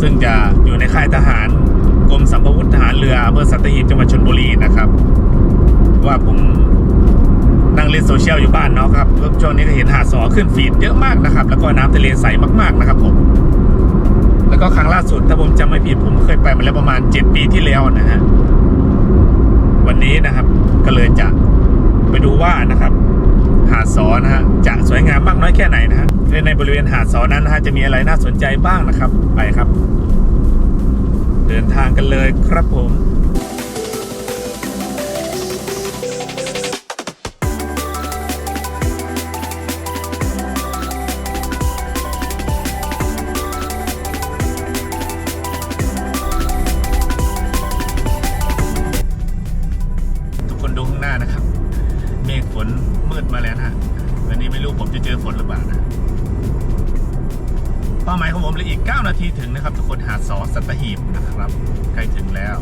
ซึ่งจะอยู่ในค่ายทหารกรมสัมภวุธทหารเรืออำเภอสัตหีบจังหวัดชนบุรีนะครับ ว่าผมนั่งเล่นโซเชียลอยู่บ้านเนาะครับช่วงนี้ก็เห็นหาดสอขึ้นฟีดเยอะมากนะครับ แล้วก็น้ำทะเลใสมากๆนะครับผมแล้วก็ครั้งล่าสุดถ้าผมจำไม่ผิดผมเคยไปมาแล้วประมาณ 7 ปีที่แล้วนะฮะวันนี้นะครับก็เลยจะไปดูว่านะครับ หาดสอนะฮะจะสวยงามมากน้อยแค่ไหนนะฮะในบริเวณหาดสอนั้นนะฮะจะมีอะไรน่าสนใจบ้างนะครับ ไปครับ เดินทางกันเลยครับผม สอสัตหีบนะครับใกล้ถึงแล้ว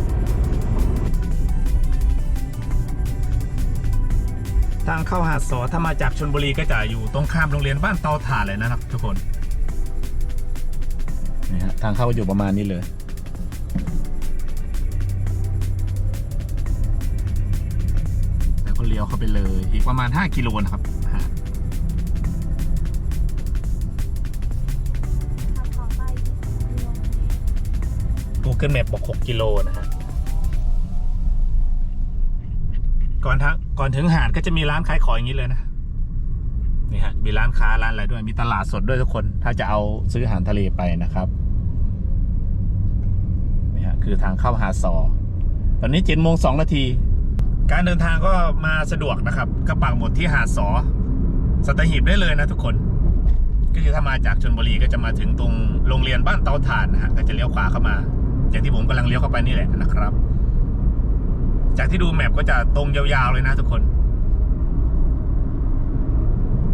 ทางเข้าหาดสอถ้ามาจากชนบุรีก็จะอยู่ตรงข้ามโรงเรียนบ้านเตาถ่านเลยนะครับ ทุกคนนี่ฮะทางเข้าอยู่ประมาณนี้เลยแล้วก็เลี้ยวเข้าไปเลย อีกประมาณ 5 กิโลนะครับหาดขับ Google Map บอก 6 กิโลนะฮะก่อนทางก่อนถึงหาดก็จะมีร้านขายของอย่างนี้เลยนะนี่ฮะมีร้านค้าร้านอะไรด้วย มีตลาดสดด้วยทุกคน ถ้าจะเอาซื้ออาหารทะเลไปนะครับนี่ฮะคือทางเข้าหาดสอ ตอนนี้เจ็ดโมงสองนาที การเดินทางก็มาสะดวกนะครับก็ปักหมดที่หาดสอสัตหีบได้เลยนะทุกคน ก็คือถ้ามาจากชนบุรีก็จะมาถึงตรงโรงเรียนบ้านเตาถ่านนะฮะก็จะเลี้ยวขวาเข้ามา อย่างที่ผมกำลังเลี้ยวเข้าไปนี่แหละนะครับ จากที่ดูแมปก็จะตรงยาวๆเลยนะทุกคน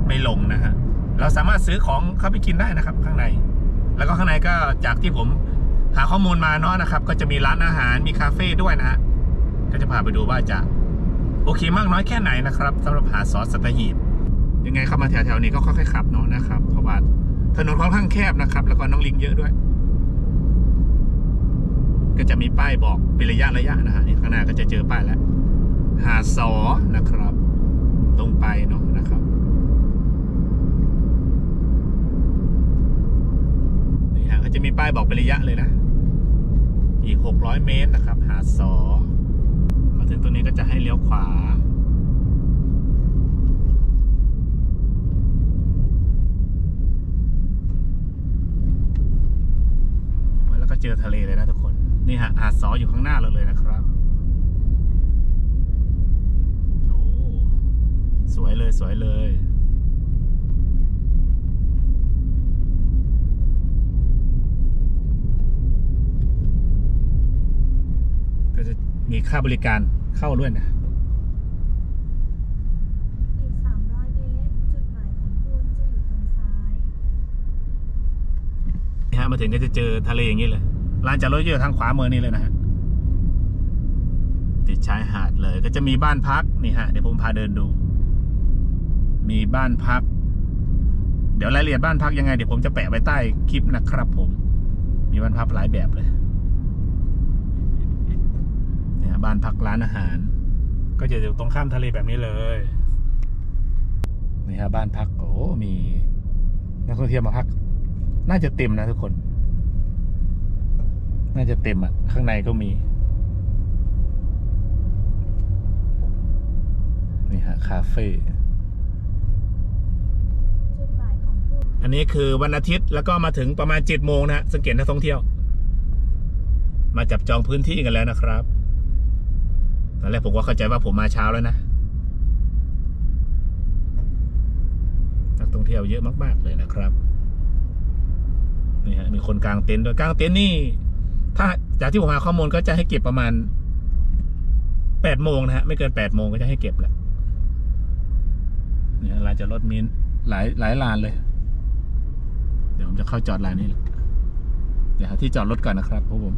ไม่ลงนะฮะเราสามารถซื้อของเข้าไปกินได้นะครับ ข้างใน แล้วก็ข้างในก็จากที่ผมหาข้อมูลมาเนาะนะครับ ก็จะมีร้านอาหารมีคาเฟ่ด้วยนะฮะก็จะพาไปดูว่าจะโอเคมากน้อยแค่ไหนนะครับสำหรับหาซอสสตหีบยังไงเข้ามาแถวๆนี้ก็ค่อยๆขับเนาะนะครับเพราะว่าถนนค่อนข้างแคบนะครับ แล้วก็น้องลิงเยอะด้วย ก็จะมีป้ายบอกเป็นระยะระยะนะฮะนี่ข้างหน้าก็จะเจอป้ายแล้ว หาดสอนะครับ ตรงไปเนาะนะครับนี่ฮะก็จะมีป้ายบอกเป็นระยะเลยนะ อีก 600 เมตรนะครับ หาดสอมาถึงตรงนี้ก็จะให้เลี้ยวขวาแล้วก็เจอทะเลเลยนะทุกค นนี่ฮะหาดสออยู่ข้างหน้าเราเลยนะครับโอ้สวยเลยสวยเลยก็จะมีค่าบริการเข้าด้วยนะอีก 300 เมตร จุดหมายของคุณจะอยู่ทางซ้าย นี่ฮะมาถึงก็จะเจอทะเลอย่างนี้เลย ลานจอดรถอยู่ทางขวามือนี่เลยนะฮะติดชายหาดเลย ก็จะมีบ้านพักนี่ฮะเดี๋ยวผมพาเดินดู มีบ้านพัก เดี๋ยวรายละเอียดบ้านพักยังไงเดี๋ยวผมจะแปะไว้ใต้คลิปนะครับ ผม มีบ้านพักหลายแบบเลยเนี่ยบ้านพักร้านอาหาร ก็จะอยู่ตรงข้ามทะเลแบบนี้เลยนี่ฮะบ้านพักโอ้มีนักท่องเที่ยวมาพัก น่าจะเต็มนะทุกคน น่าจะเต็มอะ ข้างในก็มี นี่ฮะ คาเฟ่อันนี้คือวันอาทิตย์แล้วก็มาถึงประมาณเจ็ดโมงนะฮะสังเกตนักท่องเที่ยว มาจับจองพื้นที่กันแล้วนะครับตอนแรกผมก็เข้าใจว่าผมมาเช้าแล้วนะนักท่องเที่ยวเยอะมาก ๆ เลยนะครับนี่ฮะมีคนกลางเต็นท์ด้วยกลางเต็นท์นี่ ถ้าจากที่ผมหาข้อมูลก็จะให้เก็บประมาณแปดโมงนะฮะ ไม่เกินแปดโมงก็จะให้เก็บแหละเนี่ยลานจอดรถมีหลายหลายลานเลย เดี๋ยวผมจะเข้าจอดลานนี้เดี๋ยวที่จอดรถก่อนนะครับพวกผม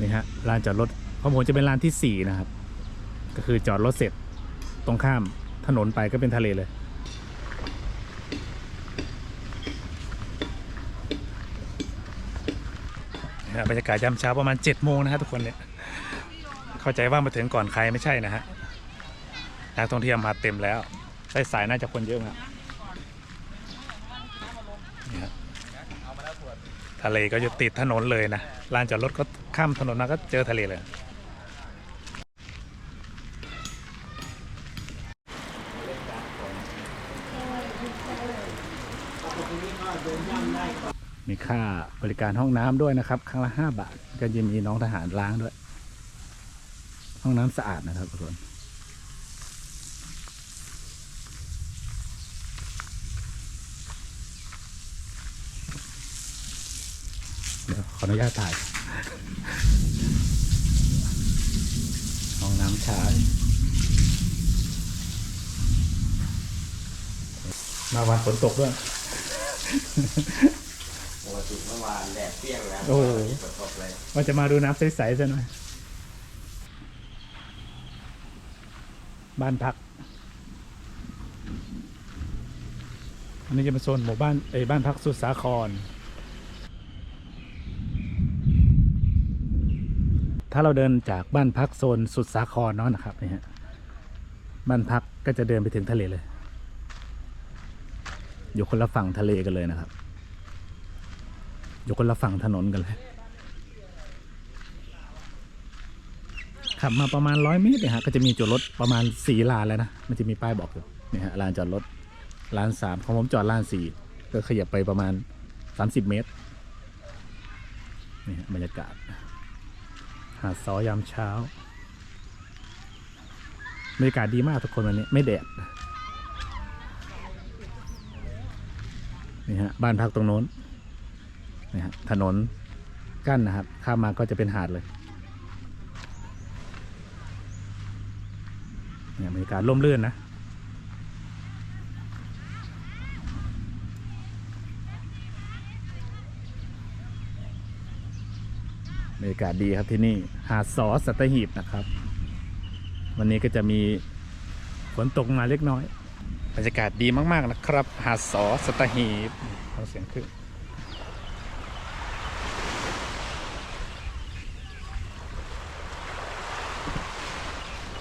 นี่ฮะลานจอดรถข้อมูลจะเป็นลานที่สี่นะครับ ก็คือจอดรถเสร็จ รงข้ามถนนไปก็เป็นทะเลเลยนะบรรยากาศยามเช้าประมาณ7จ็ดโมงนะฮะทุกคนเนี่ย เข้าใจว่ามาถึงก่อนใครไม่ใช่นะฮะ นักท่องเที่ยวมาเต็มแล้วสายสายน่าจะคนเยอะมากนี่ฮะทะเลก็อยู่ติดถนนเลยนะลานจอดรถก็ข้ามถนนมาก็เจอทะเลเลย มีค่าบริการห้องน้ำด้วยนะครับ ครั้งละห้าบาท ก็จะมีน้องทหารล้างด้วย ห้องน้ำสะอาดนะครับทุกคนเดี๋ยวขออนุญาตถ่าย ห้องน้ำชายมาวันฝนตกด้วย ปกติเมื่อวานแดดเปรี้ยงแล้วโอ้โหฝนตกเลยว่าจะมาดูน้ำใสๆซะหน่อย บ้านพัก อันนี้จะเป็นโซนหมู่บ้านเอ้ยบ้านพักสุดสาคร ถ้าเราเดินจากบ้านพักโซนสุดสาครเนาะนะครับนี่ฮะ บ้านพักก็จะเดินไปถึงทะเลเลย อยู่คนละฝั่งทะเลกันเลยนะครับ อยู่คนละฝั่งถนนกันเลย ขับมาประมาณร้อยเมตรเนี่ยฮะก็จะมีจอดรถประมาณสี่ลานแล้วนะ มันจะมีป้ายบอกอยู่เนี่ยฮะลานจอดรถลานสามของผมจอดลานสี่ก็ขยับไปประมาณสามสิบเมตรนี่ฮะบรรยากาศ หาดซอยามเช้าบรรยากาศดีมากทุกคนวันนี้ไม่แดด นี่ฮะบ้านพักตรงโน้นนี่ฮะถนนกั้นนะครับ ข้ามมาก็จะเป็นหาดเลยเนี่ยบรรยากาศร่มรื่นนะบรรยากาศดีครับที่นี่หาดสอสัตหีบนะครับ วันนี้ก็จะมีฝนตกมาเล็กน้อย บรรยากาศดีมาก ๆ นะครับ หาดสอสตหีบเอาเสียงขึ้น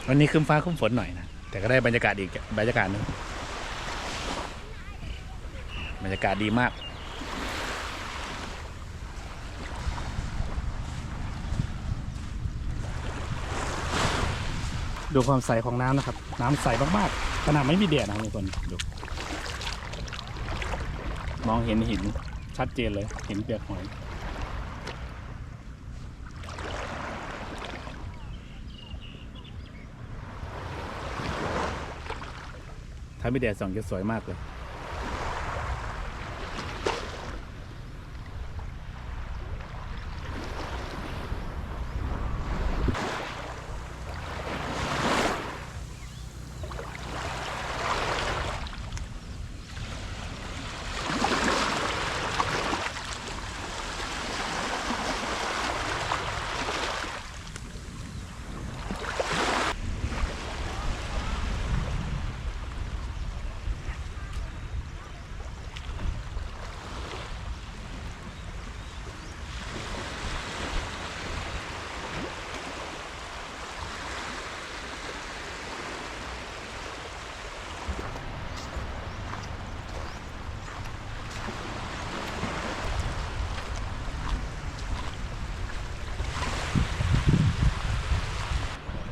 วันนี้คึมฟ้าคึมฝนหน่อยนะ แต่ก็ได้บรรยากาศอีกบรรยากาศนึงบรรยากาศดีมาก ดูความใสของน้ำนะครับ น้ำใสมากๆ ขนาดไม่มีแดดนะครับทุกคนดูมองเห็นหินชัดเจนเลยเห็นเปลือกหอยถ้ามีแดดส่องจะสวยมากเลย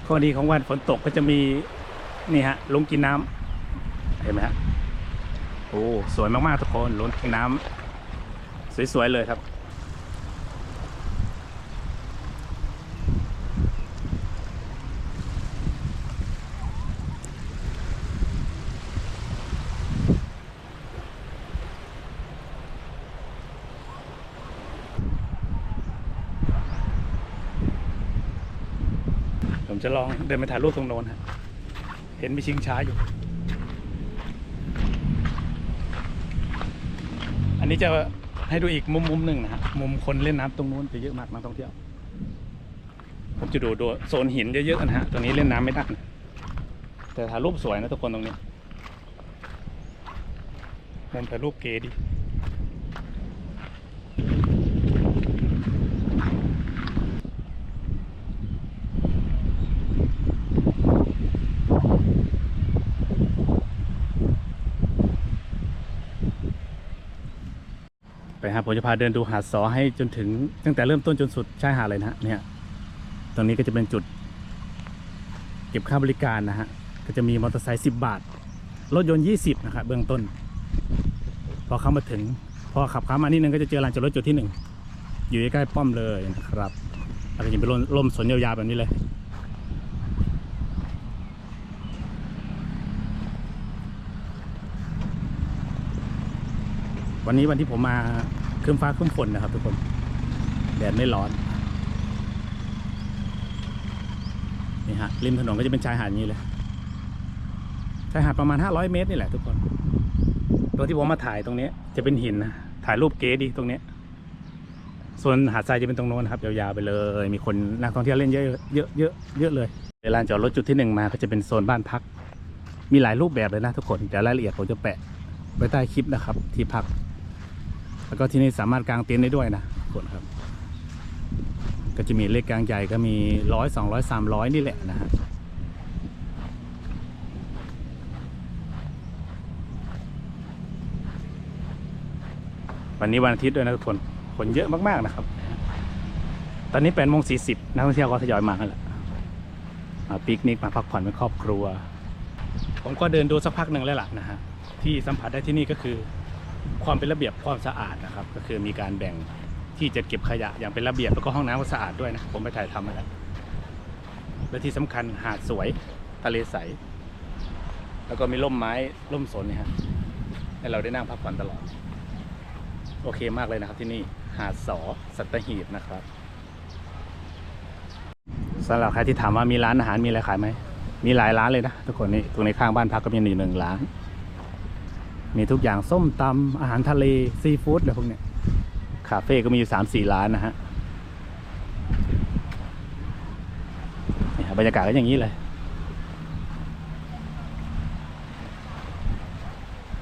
ข้อดีของวันฝนตกก็จะมีนี่ฮะลงกินน้ำเห็นไหมฮะโอ้สวยมากๆทุกคนลงกินน้ำสวยๆเลยครับ ผมจะลองเดินไปถ่ายรูปตรงโน้นฮะเห็นมีชิงช้าอยู่ อันนี้จะให้ดูอีกมุมมุมหนึ่งนะฮะมุมคนเล่นน้ำตรงนู้นจะเยอะมากนักท่องเที่ยว ผมจะดูดูโซนหินเยอะๆนะฮะตรงนี้เล่นน้ำไม่ได้แต่ถ่ายรูปสวยนะทุกคนตรงนี้มุมถ่ายรูปเก๋ดี ไปครับผมจะพาเดินดูหาดสอให้จนถึง ตั้งแต่เริ่มต้นจนสุดชายหาดเลยนะฮะเนี่ยตรงนี้ก็จะเป็นจุด เก็บค่าบริการนะฮะก็จะมีมอเตอร์ไซค์10บาทรถยนต์20นะครับเบื้องต้น พอเข้ามาถึง พอขับข้ามานิดนึงก็จะเจอลานจอดรถจุดที่หนึ่งอยู่ใกล้ป้อมเลยนะครับแล้วก็จะเป็นร่มร่มสนยาวๆแบบนี้เลยวันนี้วันที่ผมมา ครึ้มฟ้าครึ้มฝนนะครับทุกคน แดดไม่ร้อน นี่ฮะริมถนนก็จะเป็นชายหาดอย่างนี้เลยชายหาดประมาณ 500 เมตรนี่แหละทุกคน ตัวที่ผมมาถ่ายตรงนี้จะเป็นหินนะถ่ายรูปเก๋ดีตรงนี้ส่วนหาดทรายจะเป็นตรงโน้นครับยาวๆไปเลย มีคนนักท่องเที่ยวเล่นเยอะเยอะเยอะเยอะเลยเวลานจอดรถจุดที่หนึ่งมาก็จะเป็นโซนบ้านพัก มีหลายรูปแบบเลยนะทุกคนเดี๋ยวรายละเอียดผมจะแปะไว้ใต้คลิปนะครับ ที่พัก แล้วก็ที่นี่สามารถกางเต็นท์ได้ด้วยนะทุกคนครับ ก็จะมีเลขกลางใหญ่ก็มีร้อยสองร้อยสามร้อยนี่แหละนะฮะวันนี้วันอาทิตย์ด้วยนะทุกคน คนเยอะมากๆนะครับ ตอนนี้แปดโมงสี่สิบนักท่องเที่ยวก็ทยอยมากันแหละมาปิกนิกมาพักผ่อนเป็นครอบครัว ผมก็เดินดูสักพักหนึ่งแล้วล่ะนะฮะ ที่สัมผัสได้ที่นี่ก็คือ ความเป็นระเบียบความสะอาดนะครับ ก็คือมีการแบ่งที่จะเก็บขยะอย่างเป็นระเบียบแล้วก็ห้องน้ำก็สะอาดด้วยนะผมไปถ่ายทำมาแล้วและที่สำคัญหาดสวยทะเลใส แล้วก็มีร่มไม้ร่มสนเนี่ยฮะให้เราได้นั่งพักผ่อนตลอด โอเคมากเลยนะครับที่นี่หาดสอสัตหีบนะครับสำหรับใครที่ถามว่ามีร้านอาหารมีอะไรขายไหมมีหลายร้านเลยนะทุกคนนี่ตรงในข้างบ้านพักก็มีหนึ่งหนึ่งร้าน มีทุกอย่างส้มตำอาหารทะเลซีฟู้ดอะไรพวกเนี้ยคาเฟ่ก็มีอยู่สามสี่ร้านนะฮะนี่บรรยากาศก็อย่างนี้เลย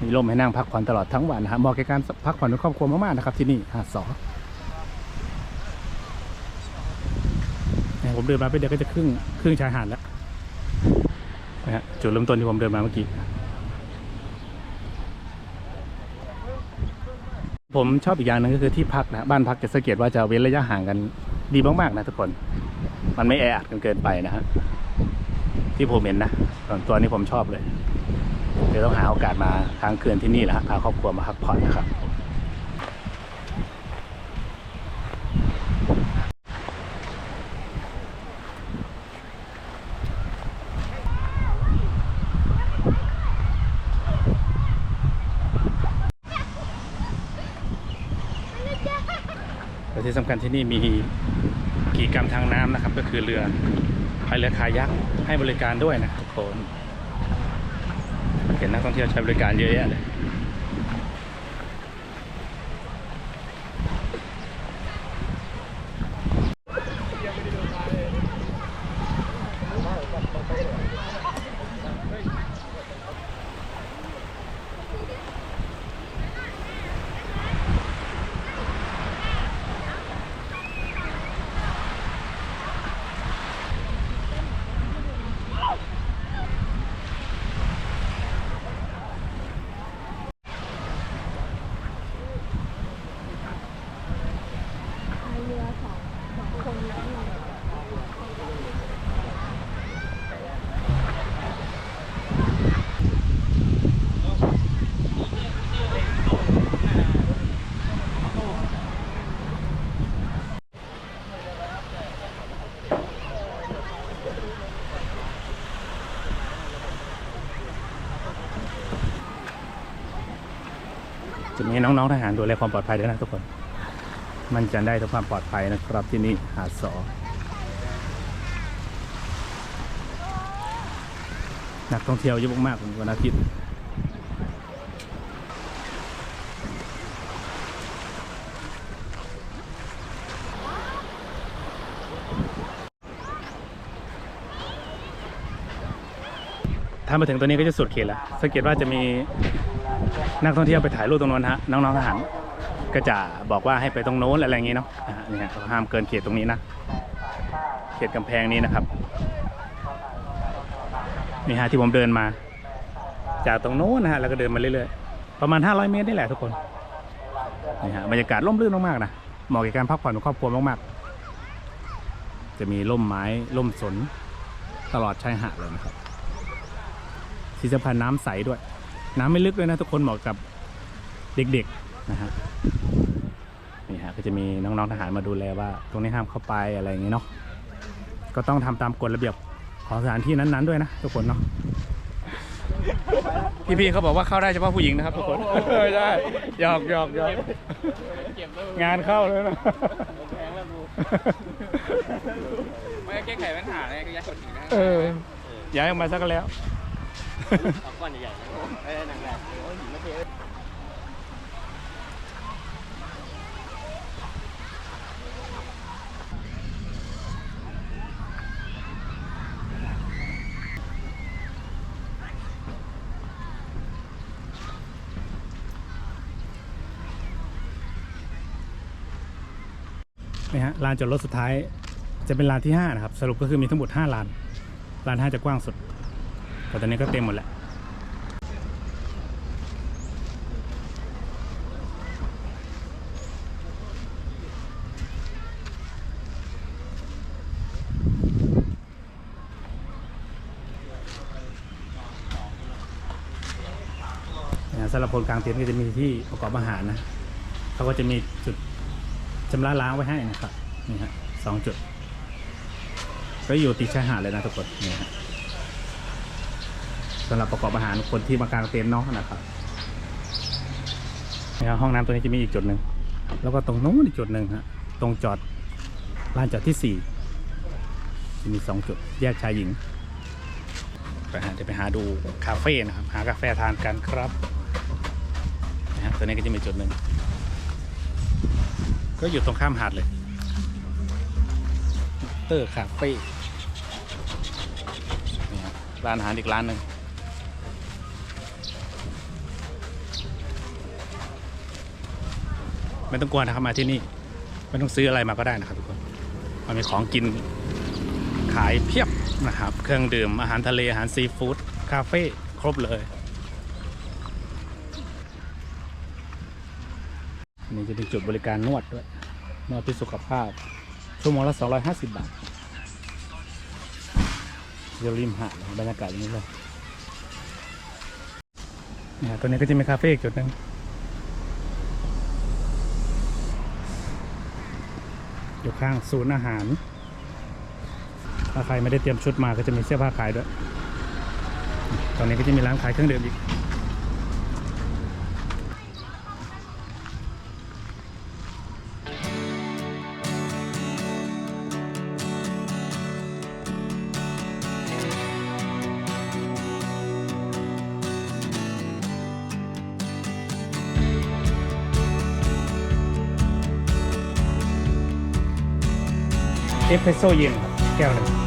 มีร่มให้นั่งพักผ่อนตลอดทั้งวันนะฮะเหมาะแก่การพักผ่อนในครอบครัวมากๆนะครับ ที่นี่หาดสอผมเดินมาไปเดียวก็จะครึ่งครึ่งชายหาดแล้วนะฮะจุดเริ่มต้นที่ผมเดินมาเมื่อกี้ ผมชอบอีกอย่างหนึงก็คือที่พักนะบ้านพักจะสังเกตว่าจะเว้นระยะห่างกันดีมากๆนะทุกคน มันไม่แออัดกันเกินไปนะฮะที่ผมเห็นนะส่วนตัวนี้ผมชอบเลยเดี๋ยวต้องหาโอกาสมาทางคืนที่นี่แหละฮะพาครอบครัวมาพักผ่อนนะครับ สำคัญที่นี่มีกิจกรรมทางน้ำนะครับ ก็คือเรือพายเรือคายักให้บริการด้วยนะทุกคนเห็นนักท่องเที่ยวใช้บริการเยอะแยะเลย นี้น้องๆทหารดูแลความปลอดภัยด้วยนะทุกคน มันจะได้ทุกความปลอดภัยนะครับที่นี่หาดสอนักท่องเที่ยวเยอะมากๆวันอาทิตย์ถ้ามาถึงตัวนี้ก็จะสุดเขตแล้วสังเกตว่าจะมี นักท่องเที่ยวไปถ่ายรูปตรงนู้นฮะน้องๆทหารก็จะบอกว่าให้ไปตรงโน้นอะไรอย่างงี้เนาะอ่นี่ฮะห้ามเกินเขตตรงนี้นะเขตกำแพงนี้นะครับนี่ฮะที่ผมเดินมา จากตรงโน้นนะฮะแล้วก็เดินมาเรื่อยๆประมาณ 500 เมตรนี่แหละทุกคนนี่ฮะบรรยากาศร่มรื่นมากๆนะเหมาะกับการพักผ่อนของครอบครัวมากๆ จะมีร่มไม้ร่มสนตลอดชายหาดเลยนะครับที่สำคัญน้ำใสด้วย น้ำไม่ลึกเลยนะทุกคนเหมาะกับเด็กๆนะฮะนี่ฮะก็จะมีน้องๆทหารมาดูแลว่า ตรงนี้ห้ามเข้าไปอะไรอย่างงี้เนาะก็ต้องทำตามกฎระเบียบของสถานที่นั้นๆด้วยนะทุกคนเนาะพี่ๆเขาบอกว่าเข้าได้เฉพาะผู้หญิงนะครับทุกคนไม่ได้หยอกหยอกหยอกงานเข้าเลยนะไม่แก้ไขปัญหาเลยก็ย้ายคนถึงนะเออย้ายออกมาซะก็แล้ว เอาก้อนใหญ่ๆเอ้ยหนังแบบโอ้ยหินม่เทนี่ฮะลานจอดรถสุดท้ายจะเป็นลานที่ 5 นะครับ สรุปก็คือมีทั้งหมด5ลานลาน 5 จะกว้างสุด แต่ตอนนี้ก็เต็มหมดแล้วนะฮะสำหรับคนกลางเต็นท์ก็จะมีที่ประกอบอาหารนะเขาก็จะมีจุดชำระล้างไว้ให้นะครับนี่ฮะสองจุด ก็อยู่ติดชายหาดเลยนะทุกคนนี่ฮะ สำหรับประกอบอาหารคนที่มากางเต็นท์เนาะนะครับห้องน้ำตัวนี้จะมีอีกจุดหนึ่งแล้วก็ตรงโน้นอีกจุดหนึ่งฮะตรงจอดลานจอดที่สี่จะมีสองจุดแยกชายหญิงไปฮะเดี๋ยวไปหาดูคาเฟ่นะครับ หากาแฟทานกันครับนะฮะตัวนี้ก็จะมีจุดหนึ่งก็อยู่ตรงข้ามหาดเลยเตอร์คาเฟ่ร้านอาหารอีกร้านหนึ่ง ไม่ต้องกลัวนะครับมาที่นี่ ไม่ต้องซื้ออะไรมาก็ได้นะครับทุกคนมันมีของกินขายเพียบนะครับ เครื่องดื่มอาหารทะเลอาหารซีฟู้ดคาเฟ่ครบเลยนนี้จะเป็นจุดบริการนวดด้วยนวดเพื่อสุขภาพ ชั่วโมงละ 250 บาทเดี๋ยวริมหาดบรรยากาศอย่างนี้เลยเนี่ยตัวนี้ก็จะมีคาเฟ่อีกจุดหนึ่ง อยู่ข้างศูนย์อาหาร ถ้าใครไม่ได้เตรียมชุดมาก็จะมีเสื้อผ้าขายด้วย ตอนนี้ก็จะมีร้านขายเครื่องดื่มอีก เอส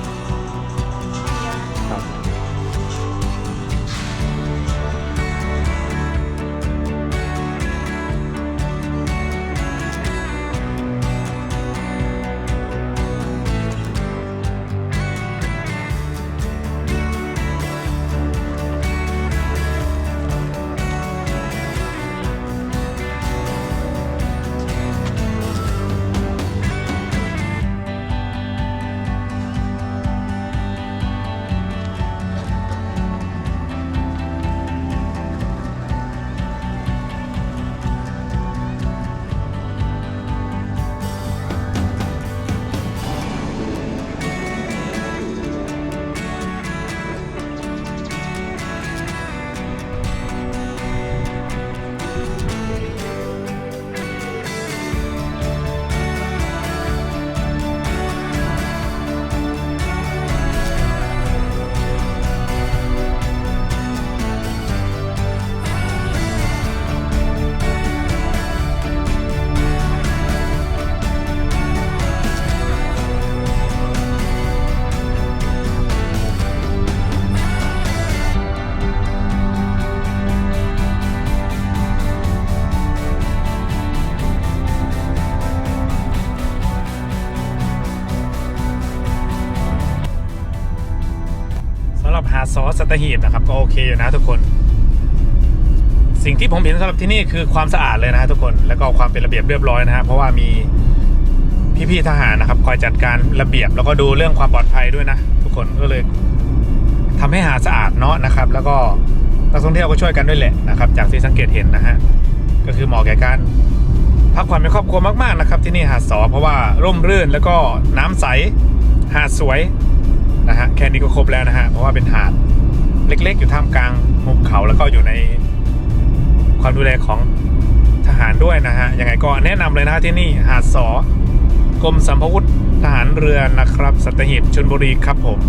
ตหีบนะครับก็โอเคอยู่นะทุกคน สิ่งที่ผมเห็นสำหรับที่นี่คือความสะอาดเลยนะทุกคน แล้วก็ความเป็นระเบียบเรียบร้อยนะฮะเพราะว่ามีพี่ๆทหารนะครับ คอยจัดการระเบียบแล้วก็ดูเรื่องความปลอดภัยด้วยนะ ทุกคนก็เลยทำให้หาสะอาดเนาะนะครับ แล้วก็นักท่องเที่ยวก็ช่วยกันด้วยแหละนะครับ จากที่สังเกตเห็นนะฮะก็คือเหมาะแก่การพักผ่อนเป็นครอบครัวมากๆนะครับ ที่นี่หาดสอเพราะว่าร่มรื่นแล้วก็น้ำใสหาดสวยนะฮะแค่นี้ก็ครบแล้วนะฮะเพราะว่าเป็นหาด เล็ก ๆ อยู่ท่ามกลางหุบเขาแล้วก็อยู่ในความดูแลของทหารด้วยนะฮะยังไงก็แนะนำเลยนะฮะที่นี่หาดสอกรมสัมพวุธทหารเรือนะครับ สัตหีบชลบุรีครับผม